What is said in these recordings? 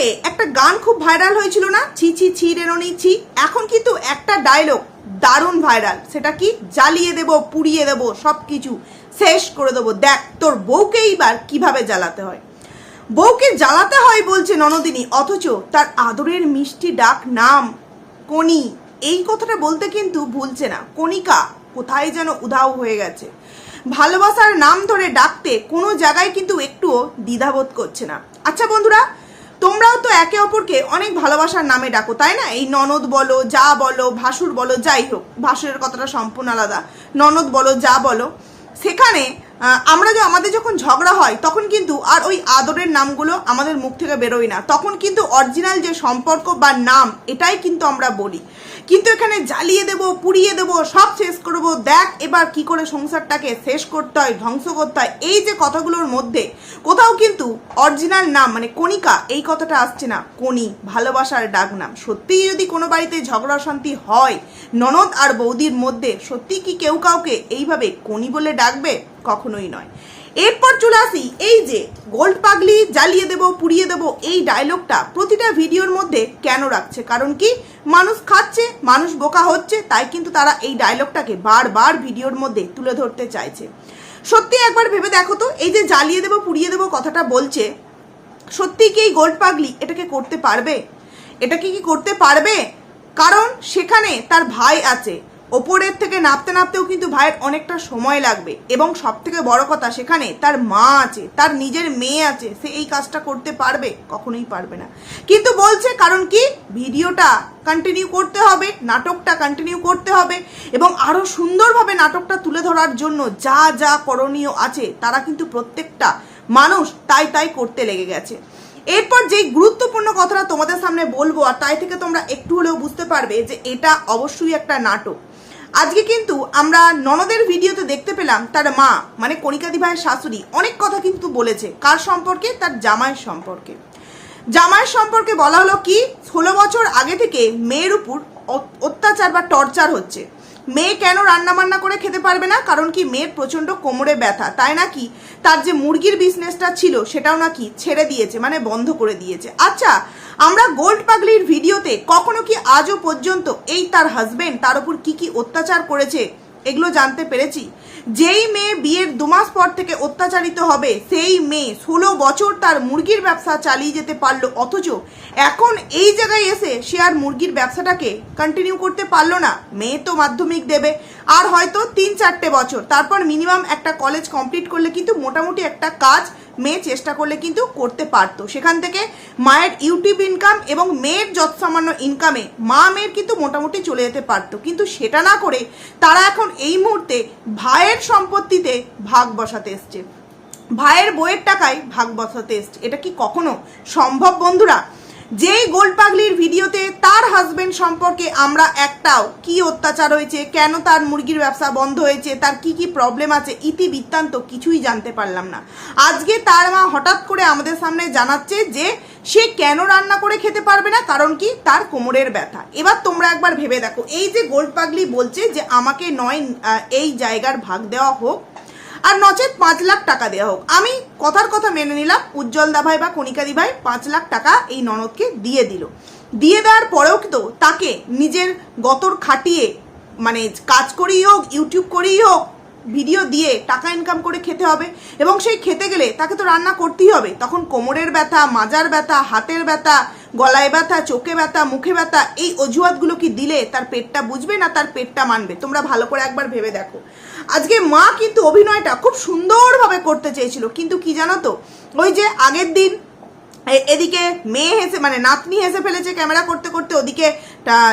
থেকে একটা গান খুব ভাইরাল হয়েছিল না? ছি ছি ছি রেরনি ছি। এখন কিন্তু একটা ডায়লগ দারুণ ভাইরাল। সেটা কি? জ্বালিয়ে দেব, পুড়িয়ে দেব সব কিছু শেষ করে দেবো। দেখ, তোর বউকে এইবার কীভাবে জ্বালাতে হয়? বউকে জ্বালাতে হয় বলছে ননদিনী, অথচ তার আদরের মিষ্টি ডাক নাম কনি এই কথাটা বলতে কিন্তু ভুলছে না। কণিকা, কোথায় যেন উধাও হয়ে গেছে। ভালোবাসার নাম ধরে ডাকতে কোনো জায়গায় কিন্তু একটুও দ্বিধাবোধ করছে না। আচ্ছা বন্ধুরা তোমরাও তো একে অপরকে অনেক ভালোবাসার নামে ডাকো, তাই না? এই ননদ বলো, যা বলো, ভাসুর বলো, যাই হোক, ভাসুরের কথাটা সম্পূর্ণ আলাদা। ননদ বলো, যা বলো। সেখানে আমরা যে আমাদের যখন ঝগড়া হয়, তখন কিন্তু আর ওই আদরের নামগুলো আমাদের মুখ থেকে বেরোয় না। তখন কিন্তু অরিজিনাল যে সম্পর্ক বা নাম, এটাই কিন্তু আমরা বলি। কিন্তু এখানে জ্বালিয়ে দেব, পুড়িয়ে দেব, সব শেষ করব। দেখ এবার কি করে সংসারটাকে শেষ করতে হয়, ধ্বংস করতে হয়। এই যে কথাগুলোর মধ্যে, কোথাও কিন্তু অরিজিনাল নাম মানে কণিকা, এই কথাটা আসছে না। কণি, ভালোবাসার ডাক নাম সত্যিই যদি কোনো বাড়িতে ঝগড়া শান্তি হয়, ননদ আর বৌদির মধ্যে সত্যি কি কেউ কাউকে এইভাবে কণি বলে ডাকবে? কখনোই নয়। এরপর চলে আসি, এই যে গোল্ড পাগলি জ্বালিয়ে দেব, পুড়িয়ে দেব, এই ডায়লগটা প্রতিটা ভিডিওর মধ্যে কেন রাখছে? কারণ কি মানুষ খাচ্ছে, মানুষ বোকা হচ্ছে, তাই কিন্তু তারা এই ডায়লগটাকে বারবার ভিডিওর মধ্যে তুলে ধরতে চাইছে। সত্যি একবার ভেবে দেখো তো, এই যে জ্বালিয়ে দেবো, পুড়িয়ে দেবো কথাটা বলছে, সত্যি কি এই গোল্ড পাগলি এটাকে করতে পারবে? এটাকে কি করতে পারবে? কারণ সেখানে তার ভাই আছে ওপরের থেকে নাপতে নাপতেও কিন্তু ভাইয়ের অনেকটা সময় লাগবে। এবং সব থেকে বড় কথা, সেখানে তার মা আছে, তার নিজের মেয়ে আছে, সে এই কাজটা করতে পারবে? কখনোই পারবে না। কিন্তু বলছে, কারণ কি? ভিডিওটা কন্টিনিউ করতে হবে, নাটকটা কন্টিনিউ করতে হবে, এবং আরও সুন্দরভাবে নাটকটা তুলে ধরার জন্য যা যা করণীয় আছে, তারা কিন্তু প্রত্যেকটা মানুষ তাই তাই করতে লেগে গেছে। এরপর যেই গুরুত্বপূর্ণ কথাটা তোমাদের সামনে বলব, আর তাই থেকে তোমরা একটু হলেও বুঝতে পারবে যে এটা অবশ্যই একটা নাটক। আজকে কিন্তু আমরা ননদের ভিডিওতে দেখতে পেলাম তার মা মানে কণিকাদি ভাইয়ের শাশুড়ি, অনেক কথা কিন্তু বলেছে। কার সম্পর্কে? তার জামাইয়ের সম্পর্কে। জামাইয়ের সম্পর্কে বলা হলো কি, ষোলো বছর আগে থেকে মেয়ের উপর অত্যাচার বা টর্চার হচ্ছে। মেয়ে কেন রান্না বান্না করে খেতে পারবে না? কারণ কি মেয়ের প্রচণ্ড কোমরে ব্যথা। তাই নাকি তার যে মুরগির বিজনেসটা ছিল সেটাও নাকি ছেড়ে দিয়েছে মানে বন্ধ করে দিয়েছে। আচ্ছা আমরা গোল্ড পাগলির ভিডিওতে কখনো কি আজও পর্যন্ত এই তার হাজবেন্ড তার উপর কি কি অত্যাচার করেছে এগুলো জানতে পেরেছি। যেই মেয়ে বিয়ের দুমাস পর থেকে অত্যাচারিত হবে, সেই মেয়ে ষোলো বছর তার মুরগির ব্যবসা চালিয়ে যেতে পারল, অথচ এখন এই জায়গায় এসে সে আর মুরগির ব্যবসাটাকে কন্টিনিউ করতে পারল না। মেয়ে তো মাধ্যমিক দেবে, আর হয়তো তিন চারটে বছর। তারপর মিনিমাম একটা কলেজ কমপ্লিট করলে কিন্তু মোটামুটি একটা কাজ মেয়ে চেষ্টা করলে কিন্তু করতে পারতো। সেখান থেকে মায়ের ইউটিউব ইনকাম এবং মেয়ের যত সামান্য ইনকামে মা মেয়ের কিন্তু মোটামুটি চলে যেতে পারতো। কিন্তু সেটা না করে তারা এখন এই মুহূর্তে ভাইয়ের সম্পত্তিতে ভাগ বসাতে এসছে। ভাইয়ের বইয়ের টাকায় ভাগ বসাতে এসছে। এটা কি কখনো সম্ভব বন্ধুরা? যেই গোল্ড পাগলির ভিডিওতে তার হাজবেন্ড সম্পর্কে আমরা একটাও কি অত্যাচার হয়েছে, কেন তার মুরগির ব্যবসা বন্ধ হয়েছে, তার কি কি প্রবলেম আছে ইতি বৃত্তান্ত কিছুই জানতে পারলাম না। আজকে তার মা হঠাৎ করে আমাদের সামনে জানাচ্ছে যে সে কেন রান্না করে খেতে পারবে না, কারণ কি তার কোমরের ব্যথা। এবার তোমরা একবার ভেবে দেখো, এই যে গোল্ড পাগলি বলছে যে আমাকে নয় এই জায়গার ভাগ দেওয়া হোক আর নচেত পাঁচ লাখ টাকা দেওয়া হোক। আমি কথার কথা মেনে নিলাম, উজ্জ্বল দা ভাই বা কণিকাদি ভাই পাঁচ লাখ টাকা এই ননদকে দিয়ে দিল। দিয়ে দেওয়ার পরেও তো তাকে নিজের গতর খাটিয়ে মানে কাজ করেই হোক ইউটিউব করেই হোক ভিডিও দিয়ে টাকা ইনকাম করে খেতে হবে এবং সেই খেতে গেলে তাকে তো রান্না করতেই হবে। তখন কোমরের ব্যথা, মাজার ব্যথা, হাতের ব্যথা, গলায় ব্যথা, চোখে ব্যথা, মুখে ব্যথা, এই অজুহাতগুলো কি দিলে তার পেটটা বুঝবে না তার পেটটা মানবে? তোমরা ভালো করে একবার ভেবে দেখো। আজকে মা কিন্তু অভিনয়টা খুব সুন্দরভাবে করতে চেয়েছিল, কিন্তু কি জানো তো? ওই যে আগের দিন এদিকে মেয়ে হেসে মানে নাতনি হেসে ফেলেছে ক্যামেরা করতে করতে, ওদিকে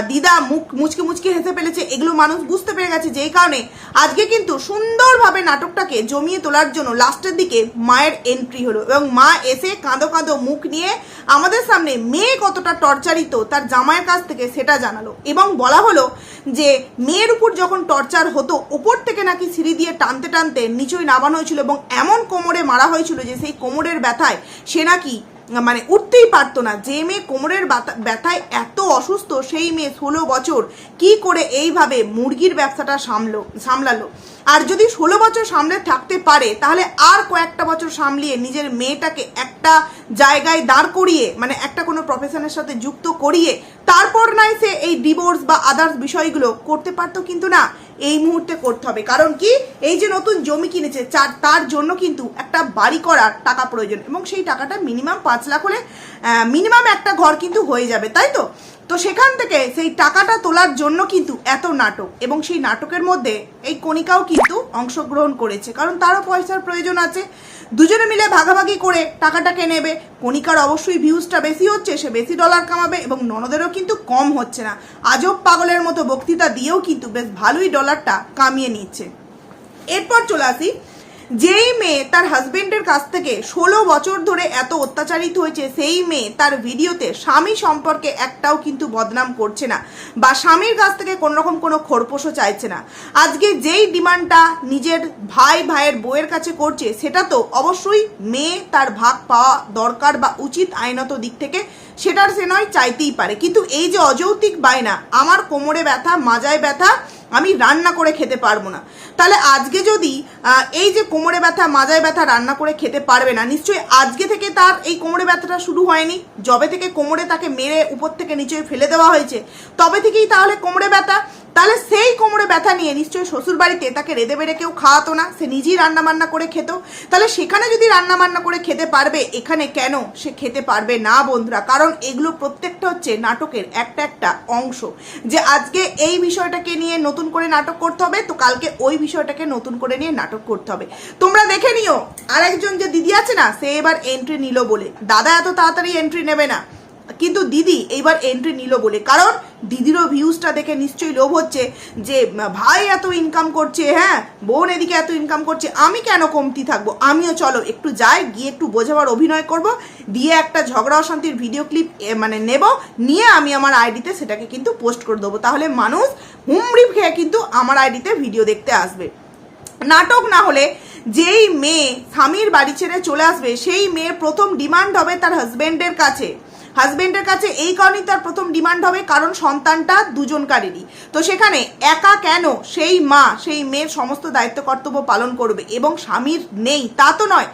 দিদা মুখ মুচকে মুচকে হেসে ফেলেছে, এগুলো মানুষ বুঝতে পেরে গেছে যেই কারণে। আজকে কিন্তু সুন্দরভাবে নাটকটাকে জমিয়ে তোলার জন্য লাস্টের দিকে মায়ের এন্ট্রি হলো এবং মা এসে কাঁদো কাঁদো মুখ নিয়ে আমাদের সামনে মেয়ে কতটা টর্চারিত তার জামাইয়ের কাছ থেকে সেটা জানালো। এবং বলা হলো যে মেয়ের উপর যখন টর্চার হতো উপর থেকে নাকি সিঁড়ি দিয়ে টানতে টানতে নিচই নামানো হয়েছিল এবং এমন কোমরে মারা হয়েছিল যে সেই কোমরের ব্যথায় সে নাকি মানে উঠতেই পারতো না। যে মেয়ে কোমরের ব্যথায় এত অসুস্থ, সেই মেয়ে ষোলো বছর কি করে এইভাবে মুরগির ব্যবসাটা সামলো সামলালো? আর যদি ষোলো বছর সামলে থাকতে পারে, তাহলে আর কয়েকটা বছর সামলিয়ে নিজের মেয়েটাকে একটা জায়গায় দাঁড় করিয়ে মানে একটা কোনো প্রফেশনের সাথে যুক্ত করিয়ে, তারপর নয় সে এই ডিভোর্স বা আদার্স বিষয়গুলো করতে পারতো কিন্তু না। এই মুহূর্তে করতে হবে। কারণ কি? এই যে নতুন জমি কিনেছে তার জন্য কিন্তু একটা বাড়ি করার টাকা প্রয়োজন এবং সেই টাকাটা মিনিমাম পাঁচ লাখ হলে মিনিমাম একটা ঘর কিন্তু হয়ে যাবে, তাই তো? তো সেখান থেকে সেই টাকাটা তোলার জন্য কিন্তু এত নাটক এবং সেই নাটকের মধ্যে এই কণিকাও কিন্তু অংশগ্রহণ করেছে। কারণ তারও পয়সার প্রয়োজন আছে দুজনে মিলে ভাগাভাগি করে টাকাটাকে নেবে? কণিকার অবশ্যই ভিউজটা বেশি হচ্ছে, সে বেশি ডলার কামাবে এবং ননদেরও কিন্তু কম হচ্ছে না। আজব পাগলের মতো বক্তৃতা দিয়েও কিন্তু বেশ ভালোই ডলারটা কামিয়ে নিচ্ছে। এরপর চলে আসি যেই মেয়ে তার হাজবেন্ডের কাছ থেকে ষোলো বছর ধরে এত অত্যাচারিত হয়েছে, সেই মেয়ে তার ভিডিওতে স্বামী সম্পর্কে একটাও কিন্তু বদনাম করছে না বা স্বামীর কাছ থেকে কোনো রকম কোনো খোরপোশও চাইছে না। আজকে যেই ডিমান্ডটা নিজের ভাই ভাইয়ের বউয়ের কাছে করছে, সেটা তো অবশ্যই মেয়ে তার ভাগ পাওয়া দরকার বা উচিত আইনত দিক থেকে, সেটার সে নয়, চাইতেই পারে। কিন্তু এই যে অযৌক্তিক বায়না, আমার কোমরে ব্যথা, মাজায় ব্যথা আমি রান্না করে খেতে পারব না। তাহলে আজকে যদি এই যে কোমরে ব্যথা, মাজায় ব্যথা রান্না করে খেতে পারবে না, নিশ্চয়ই আজকে থেকে তার এই কোমরে ব্যথাটা শুরু হয়নি। যবে থেকে কোমরে তাকে মেরে উপর থেকে নিচে ফেলে দেওয়া হয়েছে, তবে থেকেই তাহলে কোমরে ব্যথা তাহলে সেই কোমরে ব্যথা নিয়ে নিশ্চয়ই শ্বশুর বাড়িতে তাকে রেঁধে বেড়ে কেউ খাওয়াতো না, সে নিজেই রান্না বান্না করে খেত। তাহলে সেখানে যদি রান্না বান্না করে খেতে পারবে, এখানে কেন সে খেতে পারবে না বন্ধুরা? কারণ এগুলো প্রত্যেকটা হচ্ছে নাটকের একটা একটা অংশ। যে আজকে এই বিষয়টাকে নিয়ে নতুন করে নাটক করতে হবে, তো কালকে ওই বিষয়টাকে নতুন করে নিয়ে নাটক করতে হবে। তোমরা দেখে নিও, আরেকজন যে দিদি আছে না, সে এবার এন্ট্রি নিল বলে। দাদা এত তাড়াতাড়ি এন্ট্রি নেবে না। কিন্তু দিদি এইবার এন্ট্রি নিল বলে। কারণ দিদিরও ভিউজটা দেখে নিশ্চয়ই লোভ হচ্ছে যে, ভাই এত ইনকাম করছে হ্যাঁ বোন এদিকে এত ইনকাম করছে, আমি কেন কমতি থাকব? আমিও চলো, একটু যাই, গিয়ে একটু বোঝাবার অভিনয় করব, দিয়ে একটা ঝগড়া অশান্তির ভিডিও ক্লিপ মানে নেব, নিয়ে আমি আমার আইডিতে সেটাকে কিন্তু পোস্ট করে দেবো। তাহলে মানুষ হুমড়ি খেয়ে কিন্তু আমার আইডিতে ভিডিও দেখতে আসবে। নাটক না হলে যেই মেয়ে স্বামীর বাড়ি ছেড়ে চলে আসবে, সেই মেয়ের প্রথম ডিমান্ড হবে তার হাজবেন্ডের কাছে। হাজবেন্ডের কাছে এই কারণেই তার প্রথম ডিমান্ড হবে, কারণ সন্তানটা দুজনকারেরই। তো সেখানে একা কেন? সেই মা, সেই মেয়ের সমস্ত দায়িত্ব কর্তব্য পালন করবে এবং স্বামীর নেই। তা তো নয়।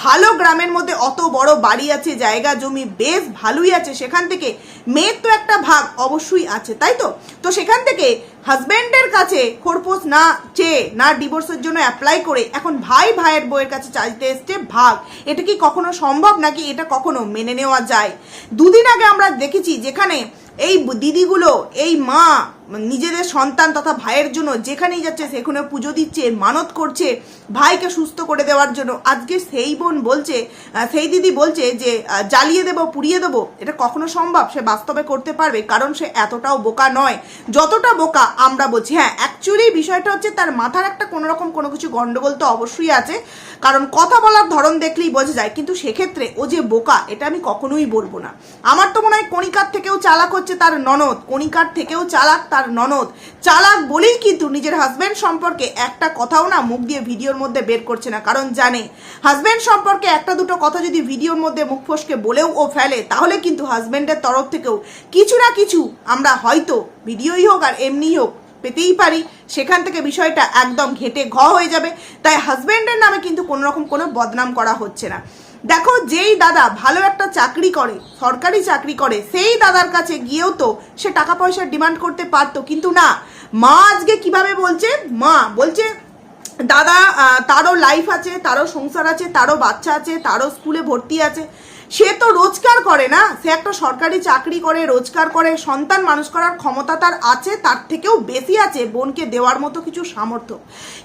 ভালো গ্রামের মধ্যে অত বড় বাড়ি আছে, জায়গা, জমি বেশ ভালোই আছে। সেখান থেকে মেয়ের তো একটা ভাগ অবশ্যই আছে, তাই তো? তো সেখান থেকে হাজবেন্ডের কাছে খোরপোশ না চেয়ে, না ডিভোর্সের জন্য অ্যাপ্লাই করে এখন ভাই ভাইয়ের বইয়ের কাছে চাইতে এসছে ভাগ। এটা কি কখনো সম্ভব নাকি এটা কখনো মেনে নেওয়া যায়? দুদিন আগে আমরা দেখেছি যেখানে এই দিদিগুলো এই মা নিজেদের সন্তান তথা ভাইয়ের জন্য যেখানেই যাচ্ছে সেখানে পুজো দিচ্ছে, মানত করছে, ভাইকে সুস্থ করে দেওয়ার জন্য। আজকে সেই বোন বলছে সেই দিদি বলছে যে জ্বালিয়ে দেবো, পুড়িয়ে দেবো। এটা কখনো সম্ভব? সে বাস্তবে করতে পারবে, কারণ সে এতটাও বোকা নয়। যতটা বোকা আমরা বলছি হ্যাঁ অ্যাকচুয়ালি বিষয়টা হচ্ছে তার মাথার একটা কোনো রকম কোনো কিছু গণ্ডগোল তো অবশ্যই আছে। কারণ কথা বলার ধরন দেখলেই বোঝা যায়, কিন্তু সেক্ষেত্রে ও যে বোকা, এটা আমি কখনোই বলব না। আমার তো মনে হয় কণিকার থেকেও চালাক হচ্ছে তার ননদ। কণিকার থেকেও চালাক তার ননদ। চালাক বলেই কিন্তু নিজের হাজব্যান্ড সম্পর্কে একটা কথাও না মুখ দিয়ে ভিডিওর মধ্যে বের করছে না, কারণ জানে হাজব্যান্ড সম্পর্কে একটা দুটো কথা যদি ভিডিওর মধ্যে মুখ ফসকে বলেও ও ফেলে, তাহলে কিন্তু হাজব্যান্ডের তরফ থেকেও কিছু না কিছু আমরা হয়তো ভিডিওই হোক আর এমনিই হোক পেতেই পারি। সেখান থেকে বিষয়টা একদম ঘেটে ঘ হয়ে যাবে। তাই হাজব্যান্ডের নামে কিন্তু কোনো রকম কোনো বদনাম করা হচ্ছে না। দেখো, যেই দাদা ভালো একটা চাকরি করে, সরকারি চাকরি করে, সেই দাদার কাছে গিয়েও তো সে টাকা পয়সার ডিমান্ড করতে পারতো। কিন্তু না, মা আজকে কীভাবে বলছে? মা বলছে, দাদা তারও লাইফ আছে, তারও সংসার আছে, তারও বাচ্চা আছে, তারও স্কুলে ভর্তি আছে। সে তো রোজগার করে না। সে একটা সরকারি চাকরি করে, রোজগার করে, সন্তান মানুষ করার ক্ষমতা তার আছে, তার থেকেও বেশি আছে, বোনকে দেওয়ার মতো কিছু সামর্থ্য।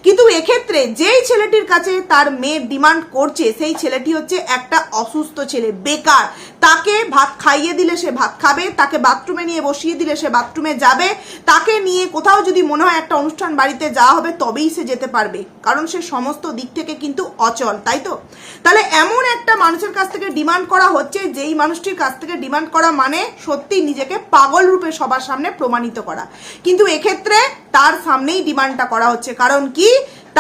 কিন্তু এক্ষেত্রে যেই ছেলেটির কাছে তার মেয়ের ডিমান্ড করছে, সেই ছেলেটি হচ্ছে একটা অসুস্থ ছেলে, বেকার। তাকে ভাত খাইয়ে দিলে সে ভাত খাবে, তাকে বাথরুমে নিয়ে বসিয়ে দিলে সে বাথরুমে যাবে। তাকে নিয়ে কোথাও যদি মনে হয় একটা অনুষ্ঠান বাড়িতে যাওয়া হবে, তবেই সে যেতে পারবে। কারণ সে সমস্ত দিক থেকে কিন্তু অচল, তাই তো? তাহলে এমন একটা মানুষের কাছ থেকে ডিমান্ড করা হচ্ছে, যেই মানুষটির কাছ থেকে ডিমান্ড করা মানে সত্যি নিজেকে পাগল রূপে সবার সামনে প্রমাণিত করা। কিন্তু এক্ষেত্রে তার সামনেই ডিমান্ডটা করা হচ্ছে, কারণ কি?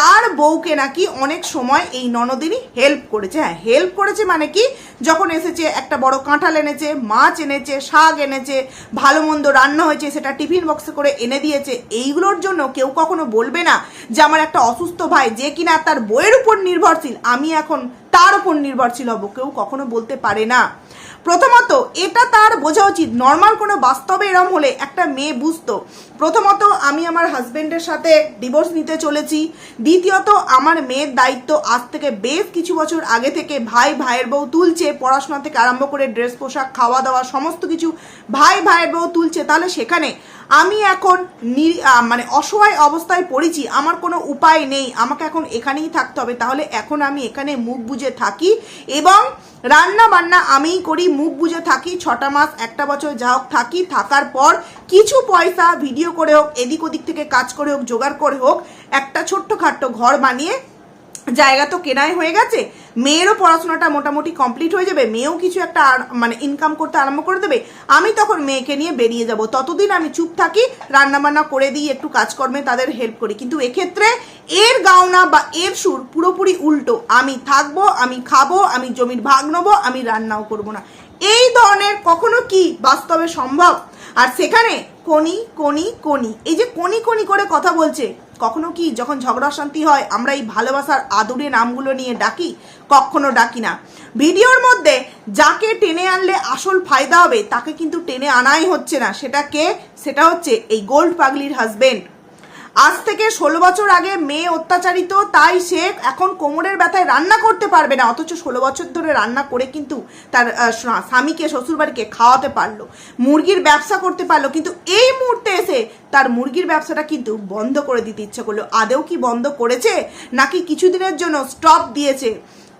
তার বউকে নাকি অনেক সময় এই ননদিনী হেল্প করেছে। হ্যাঁ হেল্প করেছে মানে কি? যখন এসেছে, একটা বড় কাঁঠাল এনেছে, মাছ এনেছে, শাক এনেছে, ভালো মন্দ রান্না হয়েছে, সেটা টিফিন বক্সে করে এনে দিয়েছে, এইগুলোর জন্য কেউ কখনো বলবে না যে, আমার একটা অসুস্থ ভাই, যে কিনা তার বইয়ের উপর নির্ভরশীল, আমি এখন তার উপর নির্ভরশীল হব কেউ কখনো বলতে পারে না। প্রথমত, এটা তার বোঝা উচিত। নর্মাল কোনো বাস্তবে এরম হলে একটা মেয়ে বুঝতো। প্রথমত, আমি আমার হাজবেন্ডের সাথে ডিভোর্স নিতে চলেছি। দ্বিতীয়ত, আমার মেয়ের দায়িত্ব আজ থেকে বেশ কিছু বছর আগে থেকে ভাই, ভাইয়ের বউ তুলছে, পড়াশোনা থেকে আরম্ভ করে ড্রেস, পোশাক, খাওয়া দাওয়া, সমস্ত কিছু ভাই, ভাইয়ের বউ তুলছে। তাহলে সেখানে আমি এখন মানে অসহায় অবস্থায় পড়েছি, আমার কোনো উপায় নেই, আমাকে এখন এখানেই থাকতে হবে, তাহলে এখন আমি এখানে মুখ বুজে থাকি এবং রান্না বান্না আমিই করি, মুখ বুজে থাকি, ছটা মাস, একটা বছর যা হোক থাকি, থাকার পর কিছু পয়সা ভিডিও করে হোক, এদিক ওদিক থেকে কাজ করে হোক, জোগাড় করে হোক, একটা ছোট্ট খাট্ট ঘর বানিয়ে জায়গা তো কেনাই হয়ে গেছে। মেয়েরও পড়াশোনাটা মোটামুটি কমপ্লিট হয়ে যাবে, মেয়েও কিছু একটা মানে ইনকাম করতে আরম্ভ করে দেবে। আমি তখন মেয়েকে নিয়ে বেরিয়ে যাব। ততদিন আমি চুপ থাকি, রান্নাবান্না করে দিই, একটু কাজকর্মে তাদের হেল্প করি। কিন্তু এক্ষেত্রে এর গাওনা বা এর সুর পুরোপুরি উল্টো। আমি থাকব, আমি খাব, আমি জমির ভাগ নেব, আমি রান্নাও করব না। এই ধরনের কখনো কি বাস্তবে সম্ভব? আর সেখানে কনি কনি কনি এই যে কনি কনি করে কথা বলছে, কখনো কি যখন ঝগড়া শান্তি হয় আমরা এই ভালোবাসার আদুরে নামগুলো নিয়ে ডাকি? কখনো ডাকি না। ভিডিওর মধ্যে যাকে টেনে আনলে আসল ফায়দা হবে, তাকে কিন্তু টেনে আনাই হচ্ছে না। সেটা কে? সেটা হচ্ছে এই গোল্ড পাগলির হাজবেন্ড আজ থেকে ষোলো বছর আগে মেয়ে অত্যাচারিত, তাই সে এখন কোমরের ব্যথায় রান্না করতে পারবে না, অথচ ষোলো বছর ধরে রান্না করে কিন্তু তার স্বামীকে, শ্বশুরবাড়িকে খাওয়াতে পারল, মুরগির ব্যবসা করতে পারল, কিন্তু এই মুহূর্তে এসে তার মুরগির ব্যবসাটা কিন্তু বন্ধ করে দিতে ইচ্ছে করল। আদেও কি বন্ধ করেছে? নাকি কিছুদিনের জন্য স্টপ দিয়েছে?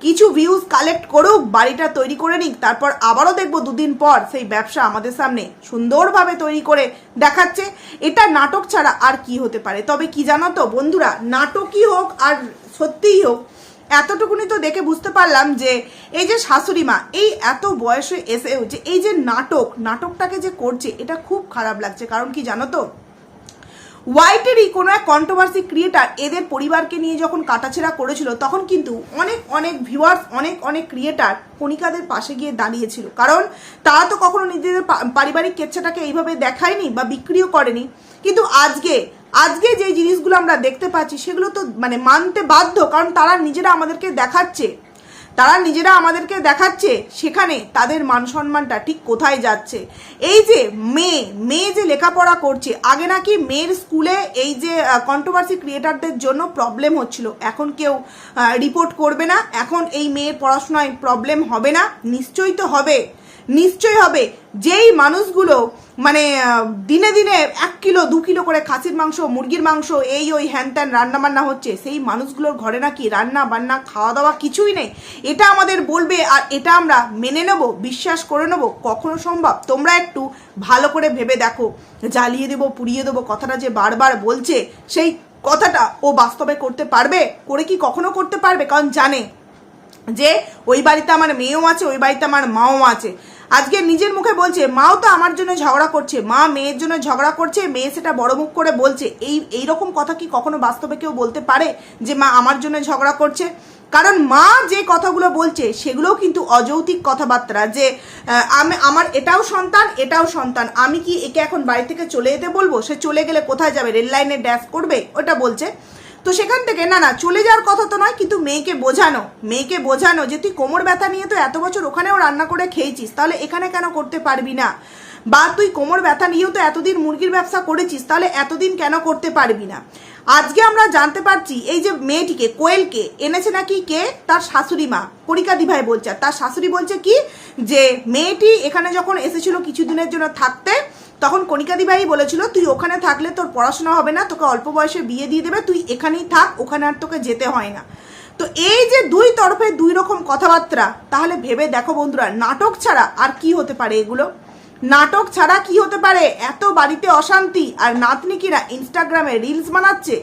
কিছু ভিউজ কালেক্ট করুক, বাড়িটা তৈরি করে নিক, তারপর আবারও দেখব দুদিন পর সেই ব্যবসা আমাদের সামনে সুন্দরভাবে তৈরি করে দেখাচ্ছে। এটা নাটক ছাড়া আর কি হতে পারে? তবে কি জানো তো বন্ধুরা, নাটকই হোক আর সত্যিই হোক, এতটুকুনি তো দেখে বুঝতে পারলাম যে এই যে শাশুড়ি মা, এই এত বয়সে এসেও যে এই যে নাটক, নাটকটাকে যে করছে, এটা খুব খারাপ লাগছে। কারণ কি জানো তো হোয়াইটেরই কোনো এক কন্ট্রোভার্সি ক্রিয়েটার এদের পরিবারকে নিয়ে যখন কাটাছেড়া করেছিল, তখন কিন্তু অনেক অনেক ভিউয়ার্স অনেক অনেক ক্রিয়েটার কণিকাদের পাশে গিয়ে দাঁড়িয়েছিল। কারণ তারা তো কখনো নিজেদের পারিবারিক কেচ্ছাটাকে এইভাবে দেখায়নি বা বিক্রিও করেনি। কিন্তু আজকে আজকে যে জিনিসগুলো আমরা দেখতে পাচ্ছি, সেগুলো তো মানে মানতে বাধ্য, কারণ তারা নিজেরা আমাদেরকে দেখাচ্ছে। তারা নিজেরা আমাদেরকে দেখাচ্ছে সেখানে তাদের মান সম্মানটা ঠিক কোথায় যাচ্ছে। এই যে মেয়ে মেয়ে যে লেখাপড়া করছে, আগে নাকি মেয়ের স্কুলে এই যে কন্ট্রোভার্সি ক্রিয়েটারদের জন্য প্রবলেম হচ্ছিল। এখন কেউ রিপোর্ট করবে না। এখন এই মেয়ের পড়াশোনায় প্রবলেম হবে না। নিশ্চয়ই তো হবে। নিশ্চয়ই হবে। যেই মানুষগুলো মানে দিনে দিনে এক কিলো, দু কিলো করে খাসির মাংস, মুরগির মাংস, এই ওই হ্যান ত্যান রান্না বান্না হচ্ছে, সেই মানুষগুলোর ঘরে নাকি রান্না বান্না খাওয়া দাওয়া কিছুই নেই। এটা আমাদের বলবে আর এটা আমরা মেনে নেব, বিশ্বাস করে নেব, কখনো সম্ভব। তোমরা একটু ভালো করে ভেবে দেখো, জ্বালিয়ে দেবো, পুড়িয়ে দেবো, কথাটা যে বারবার বলছে, সেই কথাটা ও বাস্তবে করতে পারবে? করে কি কখনো করতে পারবে? কারণ জানে যে, ওই বাড়িতে আমার মেয়েও আছে, ওই বাড়িতে আমার মাও আছে। আজকে নিজের মুখে বলছে, মাও তো আমার জন্য ঝগড়া করছে, মা মেয়ের জন্য ঝগড়া করছে, মেয়ে সেটা বড় মুখ করে বলছে। এই এই রকম কথা কি কখনো বাস্তবে কেউ বলতে পারে যে মা আমার জন্য ঝগড়া করছে? কারণ মা যে কথাগুলো বলছে, সেগুলোও কিন্তু অযৌক্তিক কথাবার্তা যে আমি, আমার এটাও সন্তান এটাও সন্তান। আমি কি একে এখন বাড়ি থেকে চলে যেতে বলব? সে চলে গেলে কোথায় যাবে? রেল লাইনে ড্যাশ করবে? ওটা বলছে। তো সেখান থেকে, না না, চলে যাওয়ার কথা তো নয়, কিন্তু মেয়েকে বোঝানো মেয়েকে বোঝানো যে তুই কোমর ব্যথা নিয়ে তো এত বছর ওখানেও রান্না করে খেয়েছিস, তাহলে এখানে কেন করতে পারবি না? বা তুই কোমর ব্যথা নিয়েও তো এতদিন মুরগির ব্যবসা করেছিস, তাহলে এতদিন কেন করতে পারবি না? আজকে আমরা জানতে পারছি, এই যে মেয়েটিকে, কোয়েলকে, এনেছে নাকি কে? তার শাশুড়ি মা করিকা দিভাই বলছে। তার শাশুড়ি বলছে কি? যে মেয়েটি এখানে যখন এসেছিল কিছুদিনের জন্য থাকতে তখন কণিকা দিভাই বলেছিল, তুই ওখানে থাকলে তোর পড়াশোনা হবে না, তোকে অল্প বয়সে বিয়ে দিয়ে দেবে, তুই এখানেই থাক, ওখানে আর তোকে যেতে হয় না। তো এই যে দুই তরফে দুই রকম কথাবার্তা, তাহলে ভেবে দেখো বন্ধুরা, নাটক ছাড়া আর কি হতে পারে এগুলো? নাটক ছাড়া কি হতে পারে? এত বাড়িতে অশান্তি, আর নাতনিকিরা ইনস্টাগ্রামে রিলস বানাচ্ছে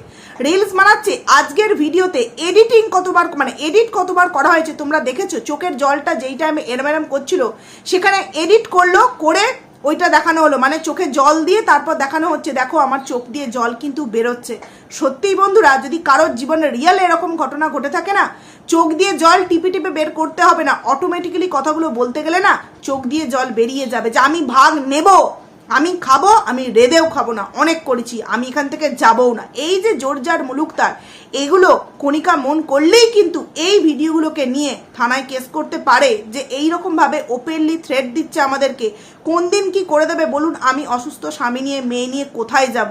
রিলস বানাচ্ছে। আজকের ভিডিওতে এডিটিং কতবার মানে এডিট কতবার করা হয়েছে তোমরা দেখেছ? চোখের জলটা যেই টাইমে এরম এরম করছিল, সেখানে এডিট করল, করে ওইটা দেখানো হলো। মানে চোখে জল দিয়ে তারপর দেখানো হচ্ছে, দেখো আমার চোখ দিয়ে জল কিন্তু বেরোচ্ছে। সত্যিই বন্ধুরা, যদি কারোর জীবনে রিয়েল এরকম ঘটনা ঘটে থাকে না, চোখ দিয়ে জল টিপে টিপে বের করতে হবে না। অটোমেটিক্যালি কথাগুলো বলতে গেলে না, চোখ দিয়ে জল বেরিয়ে যাবে যে আমি ভাগ নেব। আমি খাব, আমি রেদেও খাব না, অনেক করেছি, আমি এখান থেকে যাবও না। এই যে জোরজার মুলুকতার এগুলো কণিকা মন করলেই কিন্তু এই ভিডিওগুলোকে নিয়ে থানায় কেস করতে পারে যে এই রকমভাবে ওপেনলি থ্রেট দিচ্ছে আমাদেরকে। কোন দিন কি করে দেবে বলুন, আমি অসুস্থ স্বামী নিয়ে, মেয়ে নিয়ে কোথায় যাব?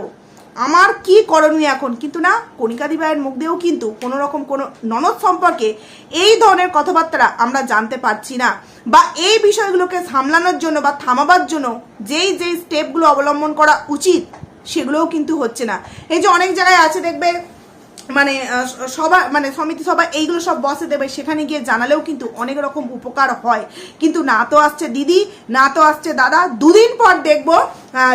আমার কি করণীয় এখন? কিন্তু না কণিকাদি ভাইয়ের মুখ দিয়েও কিন্তু কোনো রকম কোনো ননদ সম্পর্কে এই ধরনের কথাবার্তা আমরা জানতে পারছি না। বা এই বিষয়গুলোকে সামলানোর জন্য বা থামাবার জন্য যেই যেই স্টেপগুলো অবলম্বন করা উচিত, সেগুলোও কিন্তু হচ্ছে না। এই যে অনেক জায়গায় আছে, দেখবে মানে সভা মানে সমিতি সভা এইগুলো সব বসে দেবে, সেখানে গিয়ে জানালেও কিন্তু অনেক রকম উপকার হয়। কিন্তু না তো আসছে দিদি, না তো আসছে দাদা, দুদিন পর দেখব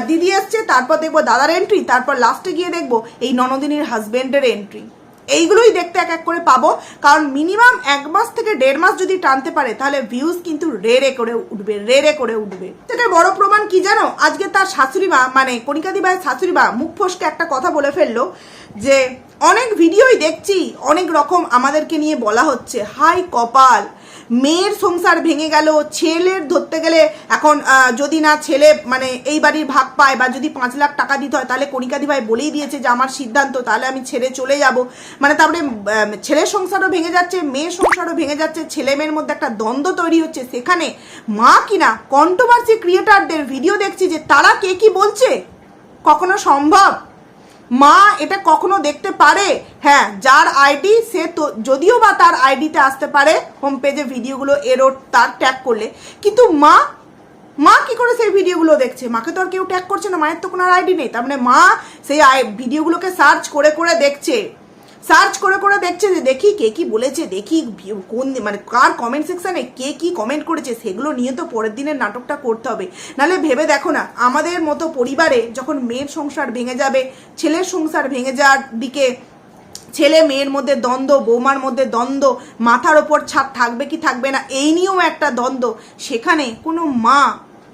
দিদি আসছে তারপর দেখব দাদার এন্ট্রি তারপর লাস্টে গিয়ে দেখব এই ননদিনীর হাজবেন্ডের এন্ট্রি এইগুলোই দেখতে এক এক করে পাবো, কারণ মিনিমাম এক মাস থেকে দেড় মাস যদি টানতে পারে, তাহলে ভিউজ কিন্তু রেড়ে করে উঠবে, রেড়ে করে উঠবে। সেটা বড় প্রমাণ কি জানো? আজকে তার শাশুড়ি মা মানে কণিকাদি ভাইয়ের শাশুড়ি মা মুখ ফসকে একটা কথা বলে ফেলল যে অনেক ভিডিওই দেখছি, অনেক রকম আমাদেরকে নিয়ে বলা হচ্ছে। হাই কপাল, মেয়ের সংসার ভেঙে গেল, ছেলের ধরতে গেলে এখন যদি না ছেলে মানে এই বাড়ির ভাগ পায় বা যদি পাঁচ লাখ টাকা দিতে হয়, তাহলে কণিকাদি ভাই বলেই দিয়েছে যে আমার সিদ্ধান্ত, তাহলে আমি ছেড়ে চলে যাব। মানে তারপরে ছেলের সংসারও ভেঙে যাচ্ছে, মেয়ের সংসারও ভেঙে যাচ্ছে, ছেলে মেয়ের মধ্যে একটা দ্বন্দ্ব তৈরি হচ্ছে। সেখানে মা কিনা কন্ট্রোভার্সি ক্রিয়েটারদের ভিডিও দেখছি যে তারা কে কি বলছে? কখনো সম্ভব? মা এটা কখনো দেখতে পারে? হ্যাঁ যার আইডি সে তো, যদিও বা তার আইডিতে আসতে পারে হোম পেজে ভিডিওগুলো এরোড তার ট্যাগ করলে। কিন্তু মা মা কি করে সেই ভিডিওগুলো দেখছে? মাকে তো আর কেউ ট্যাগ করছে না, মায়ের তো কোনো আইডি নেই। তার মানে মা সেই ভিডিওগুলোকে সার্চ করে করে দেখছে। সার্চ করে করে দেখছে যে দেখি কে কি বলেছে, দেখি কোন মানে কার কমেন্ট সেকশনে কে কি কমেন্ট করেছে, সেগুলো নিয়ে তো পরের দিনের নাটকটা করতে হবে। নাহলে ভেবে দেখো না, আমাদের মতো পরিবারে যখন মেয়ের সংসার ভেঙে যাবে, ছেলের সংসার ভেঙে যাওয়ার দিকে ছেলে মেয়ের মধ্যে দ্বন্দ্ব, বৌমার মধ্যে দ্বন্দ্ব, মাথার ওপর ছাদ থাকবে কি থাকবে না, এই নিয়েও একটা দ্বন্দ্ব। সেখানে কোনো মা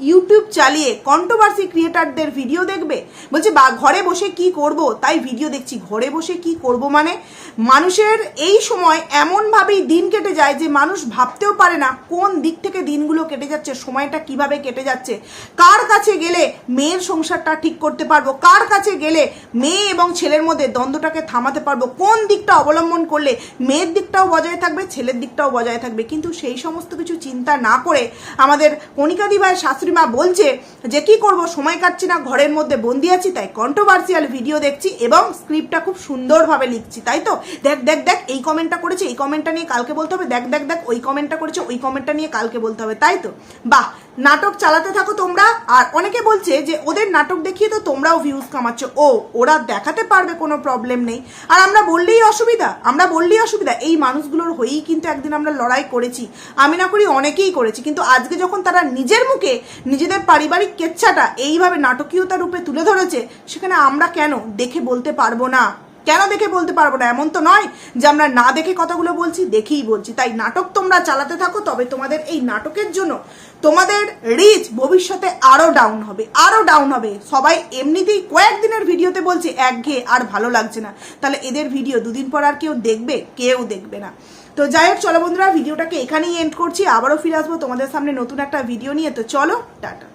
ইউটিউব চালিয়ে কন্ট্রোভার্সি ক্রিয়েটারদের ভিডিও দেখবে? বলছে, বা, ঘরে বসে কি করব? তাই ভিডিও দেখছি, ঘরে বসে কি করব মানে? মানুষের এই সময় এমনভাবেই দিন কেটে যায় যে মানুষ ভাবতেও পারে না কোন দিক থেকে দিনগুলো কেটে যাচ্ছে, সময়টা কীভাবে কেটে যাচ্ছে। কার কাছে গেলে মেয়ের সংসারটা ঠিক করতে পারব? কার কাছে গেলে মেয়ে এবং ছেলের মধ্যে দ্বন্দ্বটাকে থামাতে পারব? কোন দিকটা অবলম্বন করলে মেয়ের দিকটাও বজায় থাকবে, ছেলের দিকটাও বজায় থাকবে? কিন্তু সেই সমস্ত কিছু চিন্তা না করে আমাদের কণিকাদি ভাই শাশুড়ি মা বলছে যে, কি করব? সময় কাটছি না, ঘরের মধ্যে বন্দি আছি, তাই কন্ট্রোভার্সিয়াল ভিডিও দেখছি এবং স্ক্রিপ্টটা খুব সুন্দরভাবে লিখছি, তাই তো? দেখ দেখ দেখ, এই কমেন্টটা করেছে, এই কমেন্টটা নিয়ে কালকে বলতে হবে, দেখ দেখ দেখ, ওই কমেন্টটা করেছে, ওই কমেন্টটা নিয়ে কালকে বলতে হবে, তাই তো? বাহ! নাটক চালাতে থাকো তোমরা। আর অনেকে বলছে যে, ওদের নাটক দেখিয়ে তো তোমরাও ভিউজ কামাচ্ছ। ও, ওরা দেখাতে পারবে, কোনো প্রবলেম নেই। আর আমরা বললেই অসুবিধা, আমরা বললেই অসুবিধা। এই মানুষগুলোর হয়েই কিন্তু একদিন আমরা লড়াই করেছি। আমি না করি, অনেকেই করেছি। কিন্তু আজকে যখন তারা নিজের মুখে নিজেদের পারিবারিক কেচ্ছাটা এইভাবে নাটকীয়তা রূপে তুলে ধরেছে, সেখানে আমরা কেন দেখে বলতে পারব না? কেন দেখে বলতে পারব না? এমন তো নয় যে আমরা না দেখে কথাগুলো বলছি, দেখেই বলছি। তাই নাটক তোমরা চালাতে থাকো, তবে তোমাদের এই নাটকের জন্য তোমাদের রিচ ভবিষ্যতে আরও ডাউন হবে, আরও ডাউন হবে। সবাই এমনিতেই কয়েকদিনের ভিডিওতে বলছে, একঘেয়ে আর ভালো লাগছে না। তাহলে এদের ভিডিও দুদিন পর আর কেউ দেখবে? কেউ দেখবে না। তো যাই হোক, চলো বন্ধুরা, ভিডিওটাকে এখানেই এন্ড করছি। আবারও ফিরে আসব তোমাদের সামনে নতুন একটা ভিডিও নিয়ে। তো চলো, টাটা।